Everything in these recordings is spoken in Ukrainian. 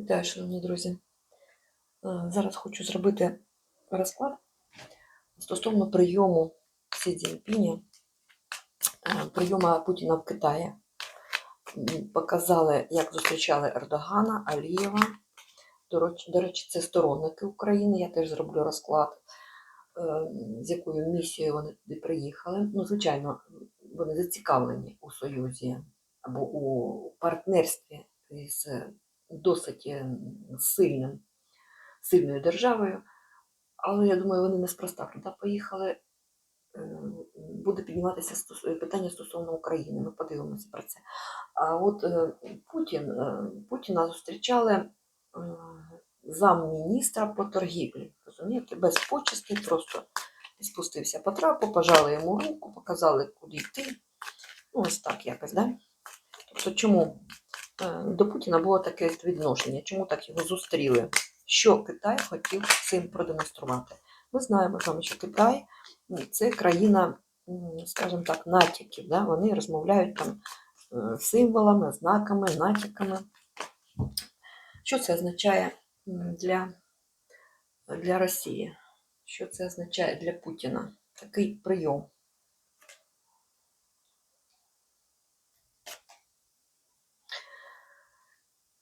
Вітаю, шановні друзі. Е, Зараз хочу зробити розклад стосовно прийому Сі Цзіньпіня, е, прийому Путіна в Китаї. Показали, як зустрічали Ердогана, Алієва. До речі- це сторонники України. Я теж зроблю розклад, е, з якою місією вони приїхали. Ну, звичайно, вони зацікавлені у союзі або у партнерстві з досить е, сильним, сильною державою. Але я думаю, вони неспроста туди поїхали. Е, Буде підніматися питання стосовно України. Ми подивимося про це. А от е, Путін, Путіна зустрічали замміністра по торгівлі. Розумієте, без почестей, просто спустився по трапу, пожали йому руку, показали, куди йти. Ну, ось так якось, да? Тобто, чому до Путіна було таке відношення, чому так його зустріли? Що Китай хотів цим продемонструвати? Ми знаємо з вами, що Китай це країна, скажімо так, натяків. Да? Вони розмовляють там е, символами, знаками, натяками. Що це означає для, для Росії? Що це означає для Путіна? Такий прийом.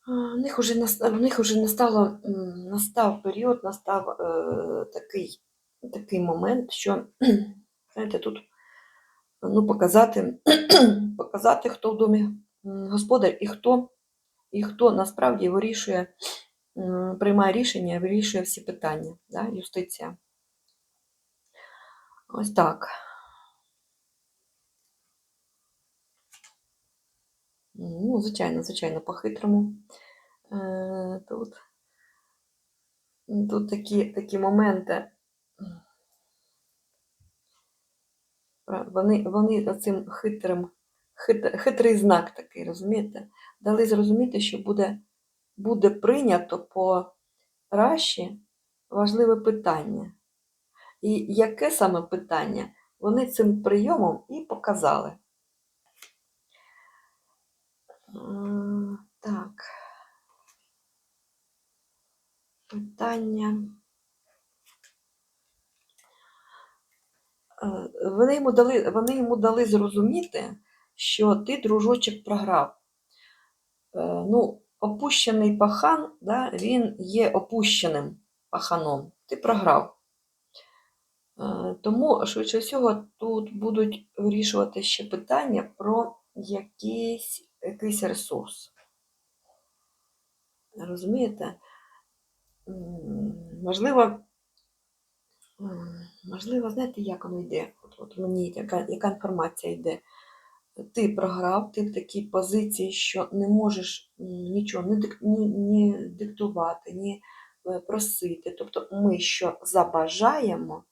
В них уже в них уже настало, настав період, настав е, такий, такий момент, що знаєте, тут ну, показати, показати, хто в домі господар і хто, і хто насправді вирішує, приймає рішення, вирішує всі питання. Да? Юстиція. Ось так. Ну, звичайно, звичайно, по-хитрому. Е, Тут, тут такі, такі моменти. Вони, вони цим хитрим, хит, хитрий знак такий, розумієте? Дали зрозуміти, що буде, буде прийнято по Раші важливе питання. І яке саме питання? Вони цим прийомом і показали. Так. Питання. Е, Вони йому дали, вони йому дали зрозуміти, що ти, дружочок, програв. Е, Ну, опущений пахан, да, він є опущеним паханом. Ти програв. Е, Тому, швидше всього, тут будуть вирішувати ще питання про якийсь, якийсь ресурс. Розумієте? Можливо, можливо, знаєте, як воно йде? От, от мені яка, яка інформація йде. Ти програв, ти в такій позиції, що не можеш нічого ні, ні, ні диктувати, ні е, просити. Тобто ми що забажаємо,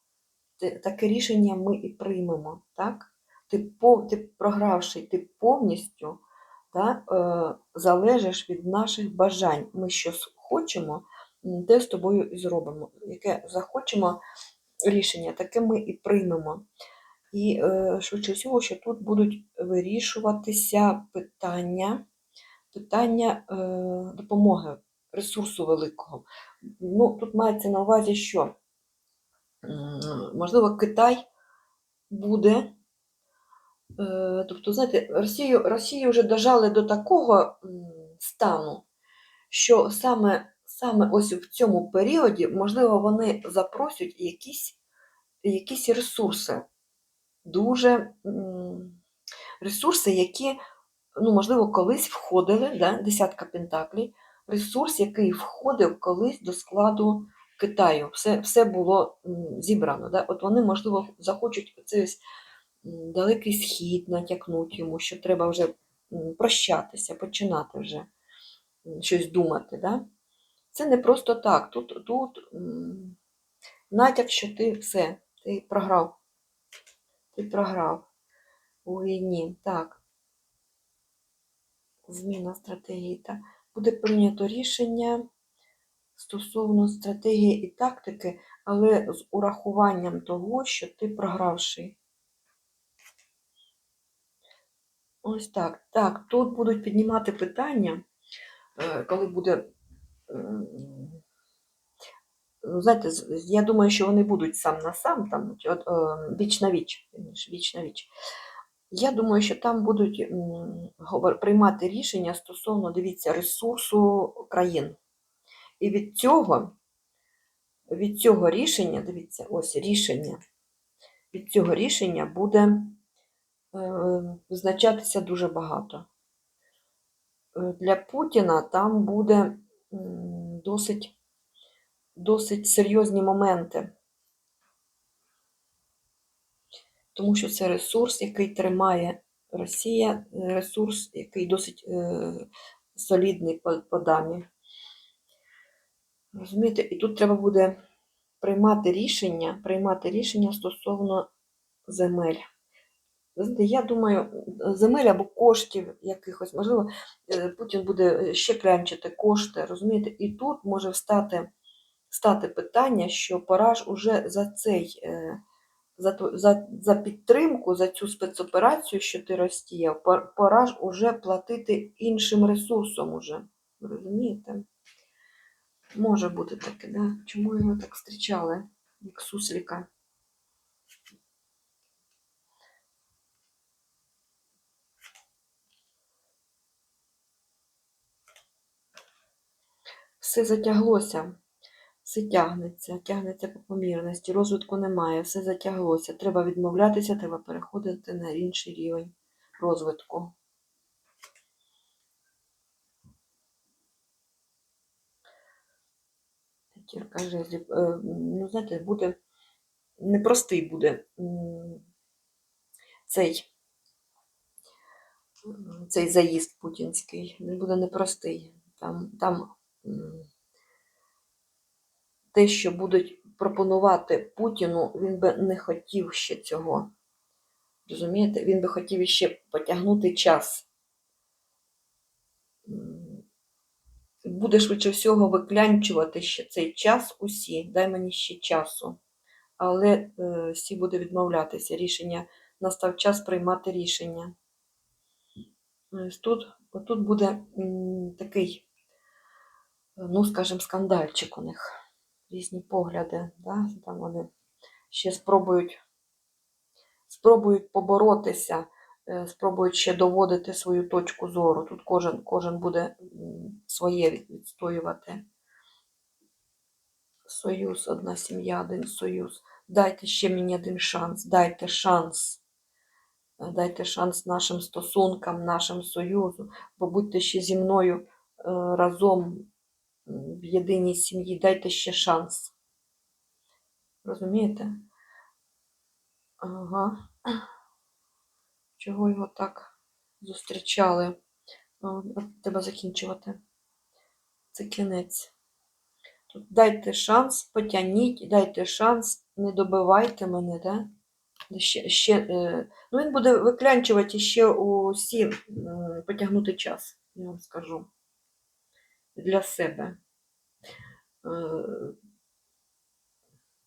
таке рішення ми і приймемо. Так? Ти, ти програвши, ти повністю та, е, залежиш від наших бажань. Ми що с- хочемо, те з тобою і зробимо. Яке захочемо рішення, таке ми і приймемо. І е, швидше всього, що тут будуть вирішуватися питання, питання е, допомоги, ресурсу великого. Ну, тут мається на увазі, що можливо Китай буде. Е, Тобто, знаєте, Росію, Росію вже дожали до такого стану, що саме, саме ось в цьому періоді, можливо, вони запросять якісь, якісь ресурси. Дуже ресурси, які, ну, можливо, колись входили, да, десятка пентаклей, ресурс, який входив колись до складу Китаю. Все, все було зібрано. Да? От вони, можливо, захочуть м, далекий схід натякнути йому, що треба вже прощатися, починати вже щось думати. Да? Це не просто так. Тут, тут натяк, що ти все, ти програв. Ти програв у війні. Так. Зміна стратегії. Так. Буде прийнято рішення стосовно стратегії і тактики, але з урахуванням того, що ти програвший. Ось так. Так, тут будуть піднімати питання, е, коли буде ну, знаєте, я думаю, що вони будуть сам на сам, там, е, віч на віч, віч на віч. Я думаю, що там будуть приймати рішення стосовно, дивіться, ресурсу країн. І від цього, від цього рішення, дивіться, ось рішення, від цього рішення буде визначатися дуже багато. Е, Для Путіна там буде досить, досить серйозні моменти. Тому що це ресурс, який тримає Росія, е, ресурс, який досить е, солідний по, по дамі. Розумієте, і тут треба буде приймати рішення, приймати рішення стосовно земель. Я думаю, земель або коштів якихось, можливо, е, Путін буде ще клянчити кошти, розумієте, і тут може встати, стати питання, що пора ж уже за цей, е, за, за, за підтримку, за цю спецоперацію, що ти розтіяв, ж уже платити іншим ресурсом уже. Розумієте? Може бути таке, да? Чому його так зустрічали, як сусліка? Все затяглося, все тягнеться, тягнеться по помірності, розвитку немає, все затяглося. Треба відмовлятися, треба переходити на інший рівень розвитку. П'ятірка жезлів. Е, Ну, знаєте, буде непростий буде цей, цей заїзд путінський. Він буде непростий. Там, там те, що будуть пропонувати Путіну, він би не хотів ще цього. Розумієте? Він би хотів іще потягнути час. Буде швидше всього виклянчувати ще цей час усі. Дай мені ще часу. Але е, всі буде відмовлятися. Рішення настав час приймати рішення. Тут, тут буде такий, ну, скажімо, скандальчик у них. Різні погляди. Да? Там вони ще спробують, спробують поборотися, е, спробують ще доводити свою точку зору. Тут кожен, кожен буде своє відстоювати. Союз, одна сім'я, один союз. Дайте ще мені один шанс, дайте шанс. Дайте шанс нашим стосункам, нашим союзу. Побудьте ще зі мною е, разом в єдиній сім'ї. Дайте ще шанс. Розумієте? Ага. Чого його так зустрічали? Треба закінчувати. Це кінець. Тут дайте шанс, потягніть, дайте шанс, не добивайте мене, да? Ще, ще, е, ну, він буде виклянчувати ще усі потягнути час, я вам скажу. Для себе.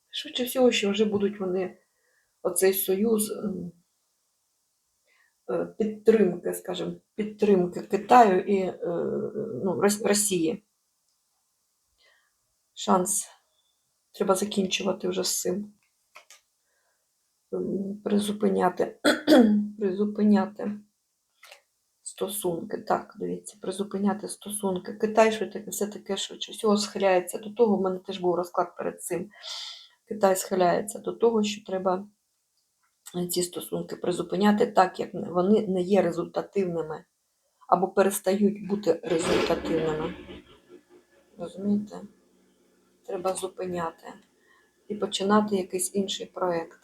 Швидше всього, що вже будуть вони, оцей союз ем, е, підтримки, скажімо, підтримки Китаю і е, ну, Росії. Шанс. Треба закінчувати вже з цим. Призупиняти. Призупиняти стосунки. Так, дивіться, призупиняти стосунки. Китай швидко, все таке швидше всього схиляється до того. В мене теж був розклад перед цим. Китай схиляється до того, що треба ці стосунки призупиняти так, як вони не є результативними або перестають бути результативними. Розумієте? Треба зупиняти і починати якийсь інший проєкт.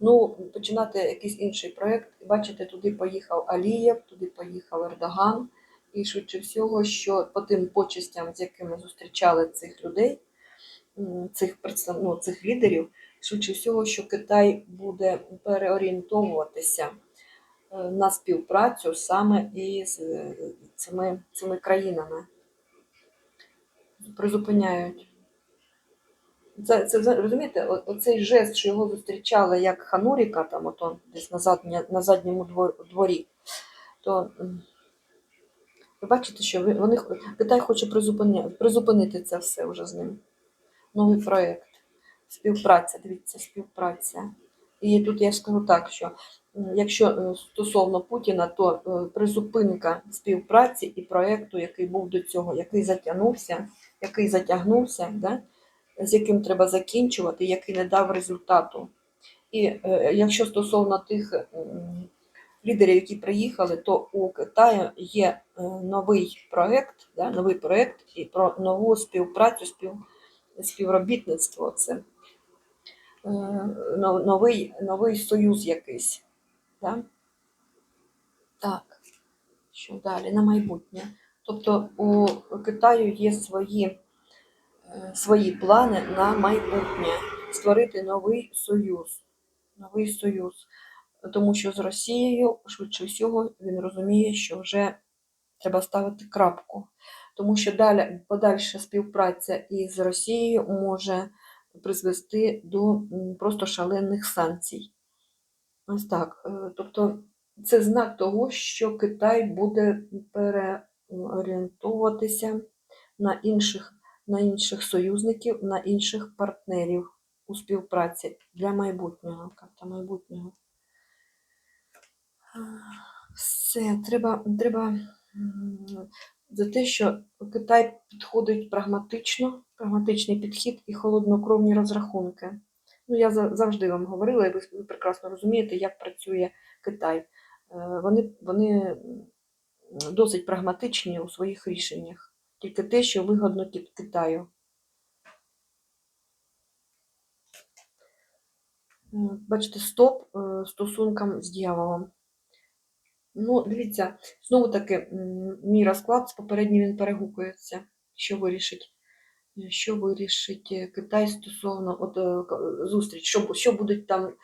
Ну, починати якийсь інший проєкт. Бачите, туди поїхав Алієв, туди поїхав Ердоган. І швидше всього, що по тим почестям, з якими зустрічали цих людей, цих представ... ну, цих лідерів, швидше всього, що Китай буде переорієнтовуватися е, на співпрацю саме із е, цими, цими країнами. Призупиняють. Це, це розумієте, оцей жест, що його зустрічали як Хануріка, там ото десь на, задня, на задньому двор- дворі, то Ви бачите, що вони, Китай хоче призупиня- призупинити це все вже з ним. Новий проєкт. Співпраця, дивіться, співпраця. І тут я скажу так, що якщо е, стосовно Путіна, то е, призупинка співпраці і проєкту, який був до цього, який затягнувся, який затягнувся, да? З яким треба закінчувати, який не дав результату. І е, якщо стосовно тих лідерів, які приїхали, то у Китаю є е, новий проєкт, да, новий проєкт і про нову співпрацю, спів, співробітництво. Це е, новий, новий союз якийсь. Да? Так, що далі? На майбутнє. Тобто у Китаю є свої, свої плани на майбутнє створити новий союз. Новий союз. Тому що з Росією, швидше всього, він розуміє, що вже треба ставити крапку. Тому що далі подальша співпраця із Росією може призвести до просто шалених санкцій. Ось так. Е, Тобто це знак того, що Китай буде переорієнтовуватися на інших, на інших союзників, на інших партнерів у співпраці для майбутнього. Карта майбутнього. Все, треба, треба за те, що Китай підходить прагматично, прагматичний підхід і холоднокровні розрахунки. Ну, я за- завжди вам говорила, і ви ви прекрасно розумієте, як працює Китай. Е, Вони, вони досить прагматичні у своїх рішеннях. Тільки те, що вигодно Ки- Китаю. Е, Бачите, стоп е, стосункам з дьяволом. Ну, дивіться, знову таки, мій розклад з попереднім він перегукується. Що вирішить? Е, Що вирішить Китай стосовно от, зустріч? Що, що будуть там,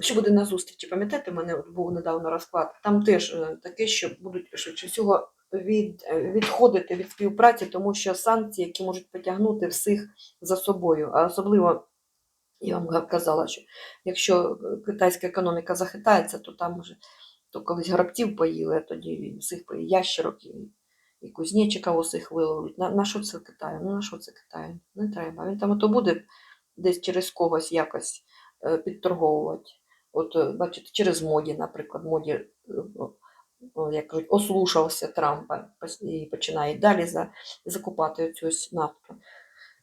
що буде на зустрічі? Пам'ятаєте, в мене був недавно розклад. Там теж таке, що будуть швидше всього від, е, відходити від співпраці, тому що санкції, які можуть потягнути всіх за собою, а особливо. Я вам казала, що якщо е, китайська економіка захитається, то там вже то колись грабців поїли, а тоді всіх ящерок і, і кузнечика усіх виловлять. На, на що це Китаю? Ну на що це Китаю? Не треба. Він там ото буде десь через когось якось е, підторговувати. От, бачите, через моді, наприклад, моді, як кажуть, ослушався Трампа і починає далі за, закупати цю ось нафту.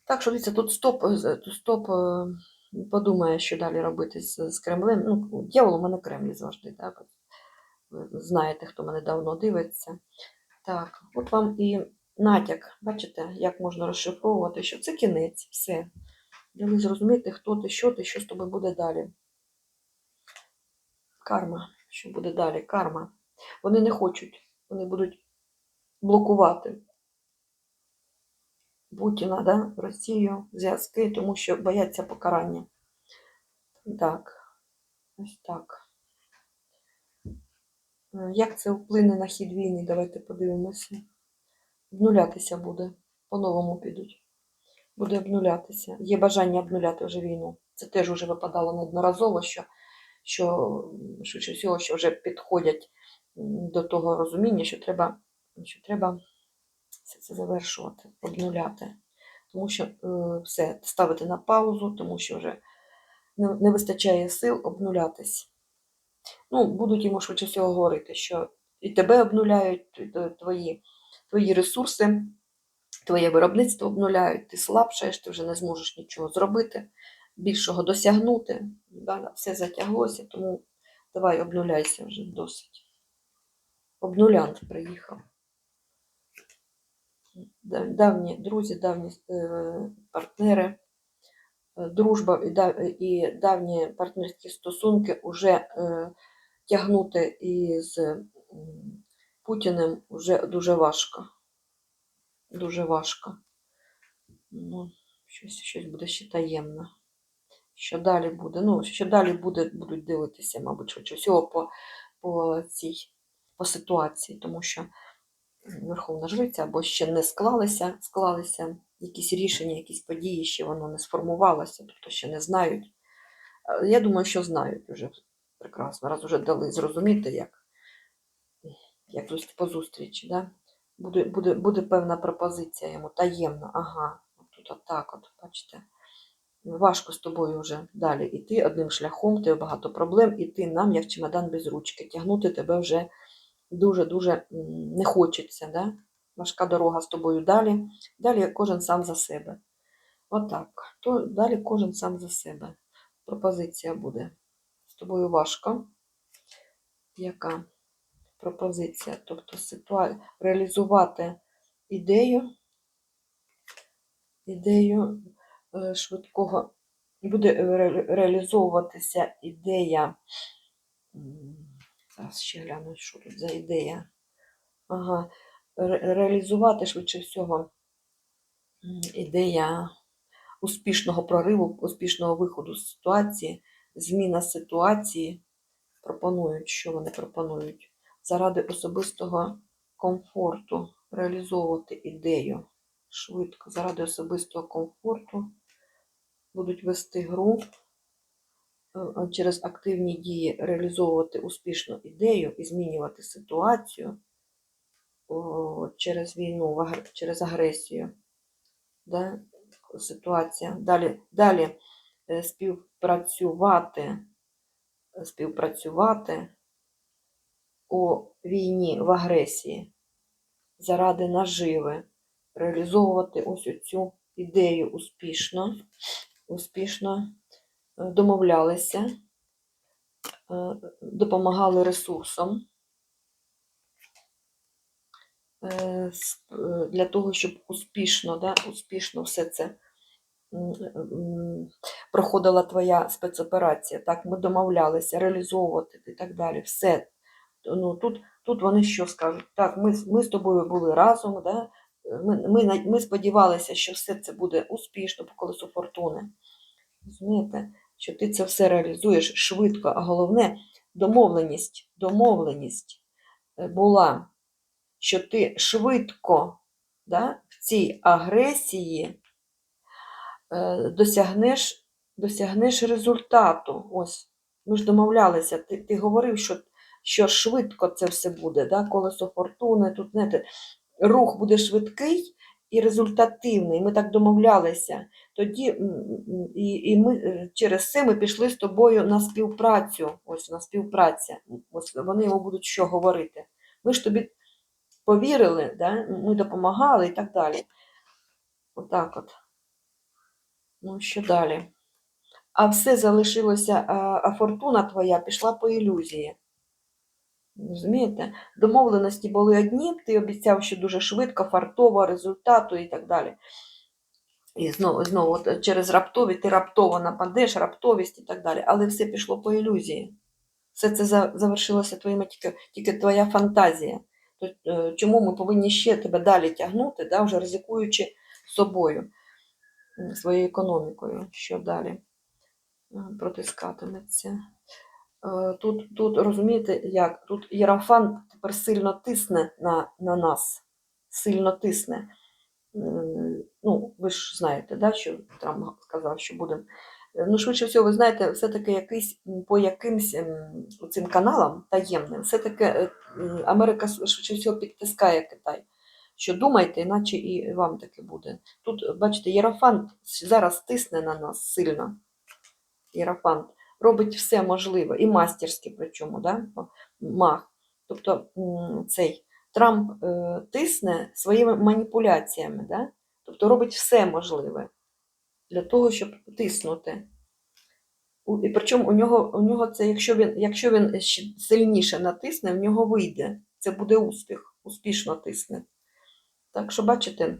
Так що дивіться, тут стоп, е, тут стоп е, подумає, що далі робити з, з Кремлем. Ну, дьявол у мене Кремль завжди, так? Ви знаєте, хто мене давно дивиться. Так, от вам і натяк. Бачите, як можна розшифровувати, що це кінець, все. Дали зрозуміти, хто ти, що ти, що з тобою буде далі. Карма. Що буде далі? Карма. Вони не хочуть, вони будуть блокувати Путіна, да, Росію, зв'язки, тому що бояться покарання. Так, ось так. Е, Як це вплине на хід війни? Давайте подивимося. Обнулятися буде. По-новому підуть. Буде обнулятися. Є бажання обнуляти вже війну. Це теж вже випадало неодноразово, що, що швидше всього, що вже підходять до того розуміння, що треба, що треба все це завершувати, обнуляти. Тому що е, все ставити на паузу, тому що вже не, вистачає сил обнулятись. Ну, будуть йому швидше всього говорити, що і тебе обнуляють, твої, твої ресурси, твоє виробництво обнуляють, ти слабшаєш, ти вже не зможеш нічого зробити, більшого досягнути. Да? Все затяглося, тому давай обнуляйся вже досить. Обнулянт приїхав. Давні друзі, давні е, партнери, е, дружба і, давні партнерські стосунки вже е, тягнути із Путіним вже дуже важко. Дуже важко. Ну, щось, щось буде ще таємно. Що далі буде? Ну, що далі буде, будуть дивитися, мабуть, швидше всього по, по цій по ситуації, тому що Верховна Жриця або ще не склалися, склалися якісь рішення, якісь події, ще воно не сформувалося, тобто ще не знають. Е, Я думаю, що знають вже прекрасно, раз вже дали зрозуміти, як, якось по зустрічі, да? буде, буде, буде певна пропозиція йому, таємна. Ага, тут отак, от, бачите. Важко з тобою вже далі іти одним шляхом, тебе багато проблем, і ти нам, як чемодан без ручки. Тягнути тебе вже дуже-дуже не хочеться. Да? Важка дорога з тобою далі. Далі кожен сам за себе. Отак. То далі кожен сам за себе. Пропозиція буде. З тобою важко. Яка пропозиція? Тобто ситуа... реалізувати ідею, ідею е, швидкого. Буде ре- реалізовуватися ідея. Зараз ще гляну, що тут за ідея. Ага. ре- Реалізувати швидше всього ідея успішного прориву, успішного виходу з ситуації, зміна ситуації. Пропонують, що вони пропонують. Заради особистого комфорту реалізовувати ідею швидко, заради особистого комфорту будуть вести гру е, через активні дії реалізовувати успішну ідею і змінювати ситуацію через війну, через агресію. Да? Ситуація. Далі, далі е, співпрацювати, співпрацювати у війні в агресії заради наживи, реалізовувати ось цю ідею успішно, успішно е, домовлялися, е, допомагали ресурсом е, е, для того, щоб успішно, да, успішно все це проходила твоя спецоперація. Так, ми домовлялися реалізовувати і так далі. Все. Ну, тут, тут вони що скажуть? Так, ми, ми з тобою були разом, да? ми, ми, ми сподівалися, що все це буде успішно по колесу фортуни. Розумієте, що ти це все реалізуєш швидко, а головне домовленість, домовленість е, була, що ти швидко да, в цій агресії е, досягнеш, досягнеш результату. Ось, ми ж домовлялися, ти, ти говорив, що, що швидко це все буде, да? колесо фортуни, тут знаєте, рух буде швидкий і результативний. Ми так домовлялися. Тоді і, і ми е, через це ми пішли з тобою на співпрацю. Ось на співпраця. Ось вони йому будуть що говорити. Ми ж тобі повірили, да? ми допомагали і так далі. Отак от. Ну, що далі? А все залишилося, а, а фортуна твоя пішла по ілюзії. Розумієте? Домовленості були одні, ти обіцяв, що дуже швидко, фартово, результату і так далі. І знову, знову через раптовість ти раптово нападеш, раптовість і так далі. Але все пішло по ілюзії. Все це завершилося твоїми тільки, тільки твоя фантазія. Е, чому ми повинні ще тебе далі тягнути, да, вже ризикуючи собою, своєю економікою, що далі протискатиметься. Е, Тут, тут розумієте, як? Тут Єрофан тепер сильно тисне на, на нас, сильно тисне. Ну, ви ж знаєте, да, що Трамп сказав, що будемо. Ну, швидше всього, ви знаєте, все-таки якийсь по якимсь ем, цим каналам таємним, все-таки е, Америка швидше всього підтискає Китай. Що думайте, іначе і вам таке буде. Тут, бачите, Єрофант зараз тисне на нас сильно. Єрофант робить все можливе, і мастерське причому, да? мах. Тобто цей Трамп е, тисне своїми маніпуляціями, да? тобто робить все можливе для того, щоб тиснути. І причому у нього, у нього це, якщо він, якщо він сильніше натисне, в нього вийде. Це буде успіх, успішно тисне. Так що, бачите,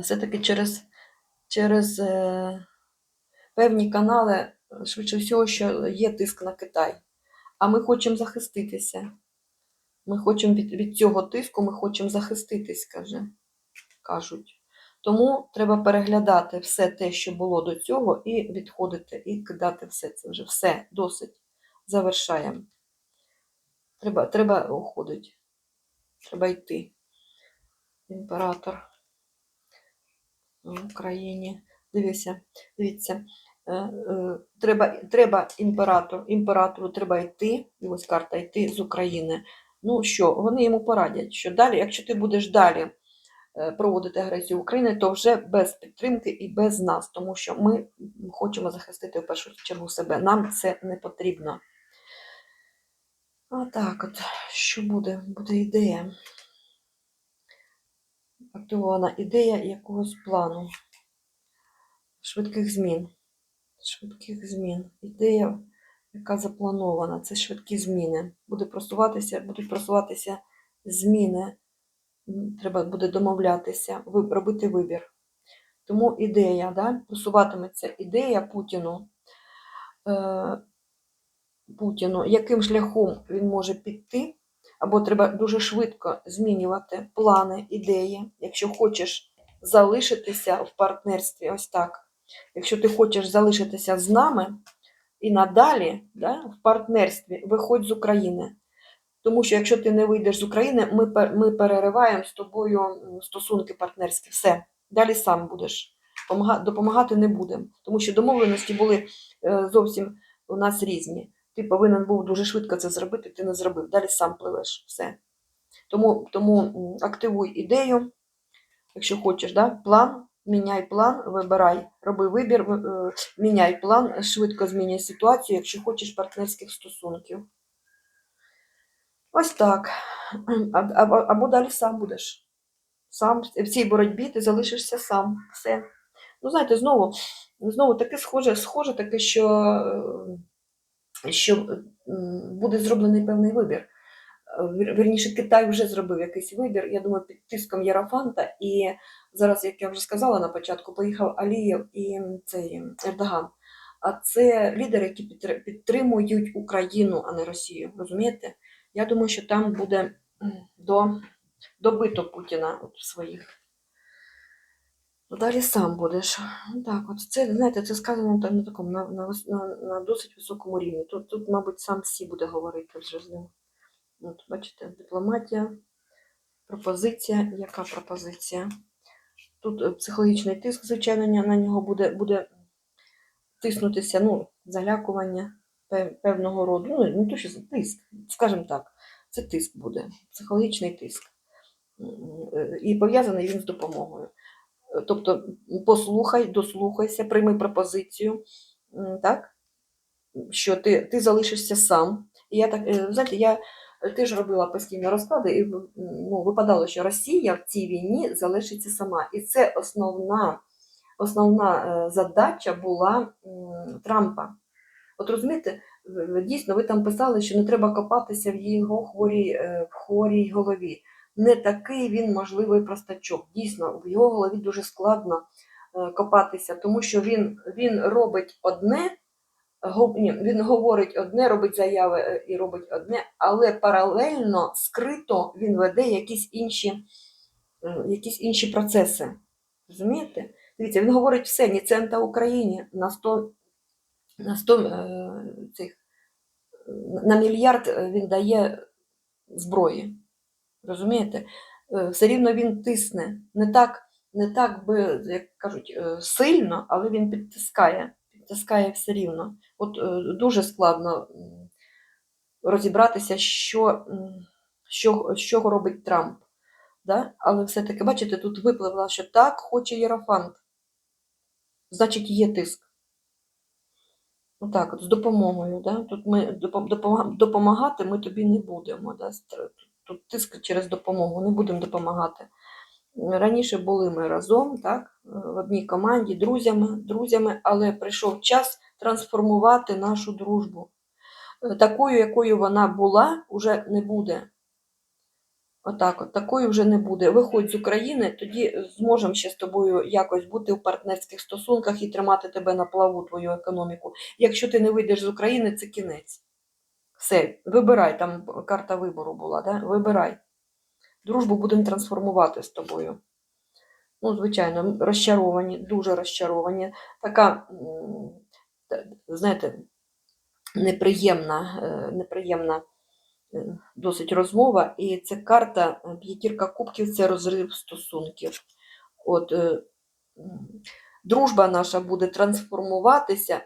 все-таки через, через е, певні канали, швидше всього, що є тиск на Китай. А ми хочемо захиститися. Ми хочемо від, від цього тиску, ми хочемо захиститись, каже, кажуть. Тому треба переглядати все те, що було до цього, і відходити, і кидати все це вже. Все, досить. Завершаємо. Треба, треба уходити. Треба йти. Імператор в Україні. Дивіться, дивіться. Е, е, Треба, треба імператор, імператору треба йти, і ось карта йти з України. Ну що, вони йому порадять, що далі, якщо ти будеш далі е, проводити агресію України, то вже без підтримки і без нас, тому що ми хочемо захистити в першу чергу себе. Нам це не потрібно. А так от, що буде? Буде ідея. Активована ідея якогось плану. Швидких змін. Швидких змін. Ідея, яка запланована, це швидкі зміни. Буде просуватися, будуть просуватися зміни. Треба буде домовлятися, робити вибір. Тому ідея, да? просуватиметься ідея Путіну. Е, Путіну, яким шляхом він може піти, або треба дуже швидко змінювати плани, ідеї, якщо хочеш залишитися в партнерстві, ось так. Якщо ти хочеш залишитися з нами і надалі да, в партнерстві, виходь з України. Тому що якщо ти не вийдеш з України, ми, ми перериваємо з тобою стосунки партнерські. Все. Далі сам будеш. Допомагати не будемо. Тому що домовленості були е, зовсім у нас різні. Ти повинен був дуже швидко це зробити, ти не зробив. Далі сам пливеш. Все. Тому, тому активуй ідею, якщо хочеш, да? план, міняй план, вибирай, роби вибір, е, міняй план, швидко змінюй ситуацію, якщо хочеш партнерських стосунків. Ось так. Або, або далі сам будеш. Сам в цій боротьбі ти залишишся сам. Все. Ну, знаєте, знову, знову таке схоже, схоже таке, що, е, що буде зроблений певний вибір. Е, Вірніше, Китай вже зробив якийсь вибір, я думаю, під тиском Єрофанта. І зараз, як я вже сказала на початку, поїхав Алієв і цей Ердоган. А це лідери, які підтримують Україну, а не Росію. Розумієте? Я думаю, що там буде до, добито Путіна от своїх. Ну, Далі сам будеш. Ну, Так, от це, знаєте, це сказано на такому на, на, на досить високому рівні. Тут, тут, мабуть, сам всі буде говорити вже з ним. От, бачите, дипломатія, пропозиція. Яка пропозиція? Тут е, психологічний тиск, звичайно, на- нього буде, буде тиснутися, ну, залякування певного роду. Ну, не то, що тиск, скажімо так, це тиск буде, психологічний тиск. Е, І пов'язаний він з допомогою. Е, Тобто послухай, дослухайся, прийми пропозицію, так? що ти, ти залишишся сам. І я так, знаєте, я теж робила постійно розклади, і ну, випадало, що Росія в цій війні залишиться сама. І це основна, основна е, задача була Трампа. От розумієте, дійсно, ви там писали, що не треба копатися в його хворій, е, в хворій голові. Не такий він можливий простачок. Дійсно, в його голові дуже складно е, копатися, тому що він, він робить одне, ні, він говорить одне, робить заяви е, і робить одне, але паралельно, скрито він веде якісь інші, якісь інші процеси. Розумієте? Дивіться, він говорить все, ні цента Україні на 100, на 100 е, цих, на мільярд е, він дає зброї. Розумієте? Все рівно він тисне. Не так, не так би, як кажуть, сильно, але він підтискає. Підтискає все рівно. От е, дуже складно розібратися, що, що, що робить Трамп. Да? Але все-таки, бачите, тут випливло, що так хоче Єрофант. Значить, є тиск. Отак, от, з допомогою. Да? Тут ми допомагати ми тобі не будемо. Да? Тут тиск через допомогу, не будемо допомагати. Раніше були ми разом, так, в одній команді, друзями, друзями, але прийшов час трансформувати нашу дружбу. Е, Такою, якою вона була, вже не буде. Отак, от, такої вже не буде. Виходь з України, тоді зможемо ще з тобою якось бути в партнерських стосунках і тримати тебе на плаву, твою економіку. Якщо ти не вийдеш з України, це кінець. Все, вибирай, там карта вибору була, да? вибирай. Дружбу будемо трансформувати з тобою. Ну, звичайно, розчаровані, дуже розчаровані. Така, знаєте, неприємна, е, неприємна е, досить розмова. І ця карта е, п'ятірка кубків це розрив стосунків. От, дружба наша буде трансформуватися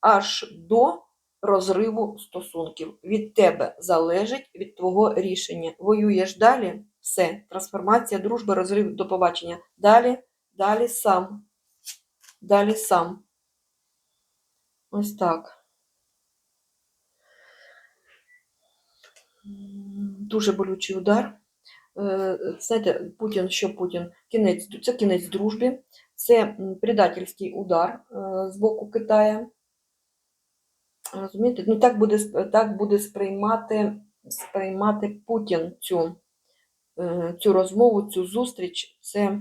аж до розриву стосунків. Від тебе залежить від твого рішення. Воюєш далі, все, трансформація, дружба, розрив, до побачення. Далі, далі сам. Далі сам. Ось так. Дуже болючий удар. Е, Знаєте, Путін, що Путін? Кінець, це кінець дружбі, це предательський удар е, з боку Китаю. Розумієте? Ну, так буде, так буде сприймати, сприймати Путін цю, е, цю розмову, цю зустріч. Це,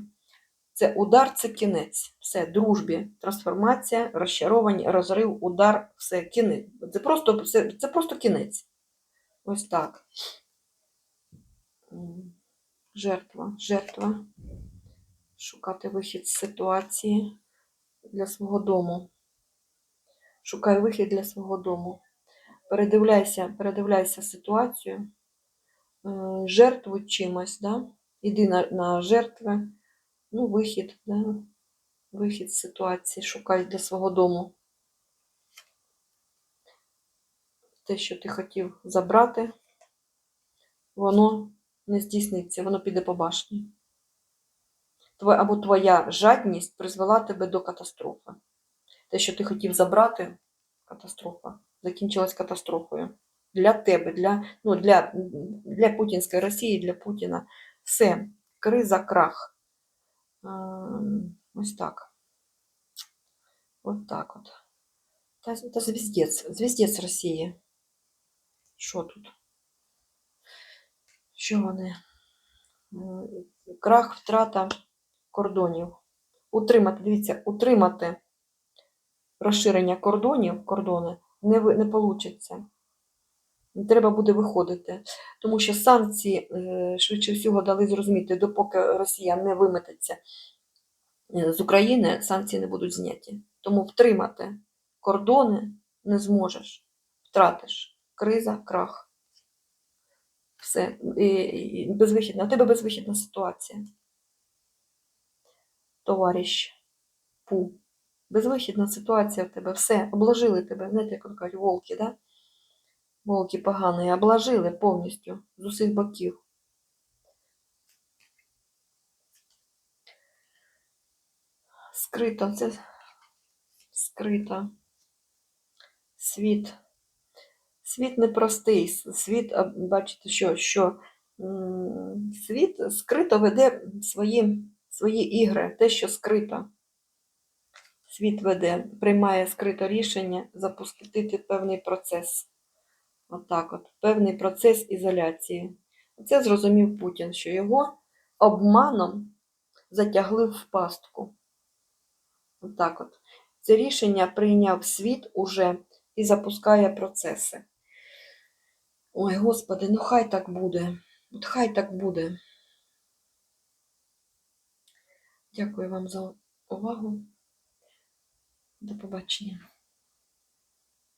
це удар, це кінець. Все, дружбі, трансформація, розчаровані, розрив, удар, все, кінець. Це просто, це, це просто кінець. Ось так. Жертва, жертва. Шукати вихід з ситуації для свого дому. Шукай вихід для свого дому. Передивляйся, передивляйся ситуацію, е, жертвуй чимось, да? іди на, на жертви, ну, вихід, да? вихід з ситуації, шукай для свого дому. Те, що ти хотів забрати, воно не здійсниться, воно піде по башні. Або твоя жадність призвела тебе до катастрофи. Те, що ти хотів забрати, катастрофа, закінчилась катастрофою. Для тебе, для, ну, для, для путінської Росії, для Путіна. Все, криза, крах. Ось так. От так от. Та, та звіздець, звіздець Росії. Що тут? Що вони? Крах, втрата кордонів. Утримати, дивіться, утримати розширення кордонів, кордони не, не вийде. Треба буде виходити. Тому що санкції, е, швидше всього, дали зрозуміти, допоки Росія не вимететься е, з України, санкції не будуть зняті. Тому втримати кордони не зможеш. Втратиш. Криза, крах. Все. І, безвихідна. У тебе безвихідна ситуація. Товариш Пу. Безвихідна ситуація в тебе. Все, обложили тебе. Знаєте, як кажуть, волки, да? Волки погані, обложили повністю з усіх боків. Скрито, це скрито. Світ. Світ непростий. Світ, бачите, що, що світ скрито веде свої, свої ігри, те, що скрито. Світ веде, приймає скрито рішення запустити певний процес. Отак от, певний процес ізоляції. Це зрозумів Путін, що його обманом затягли в пастку. Отак от. Це рішення прийняв світ уже і запускає процеси. Ой, Господи, ну хай так буде. От хай так буде. Дякую вам за увагу. До побачення.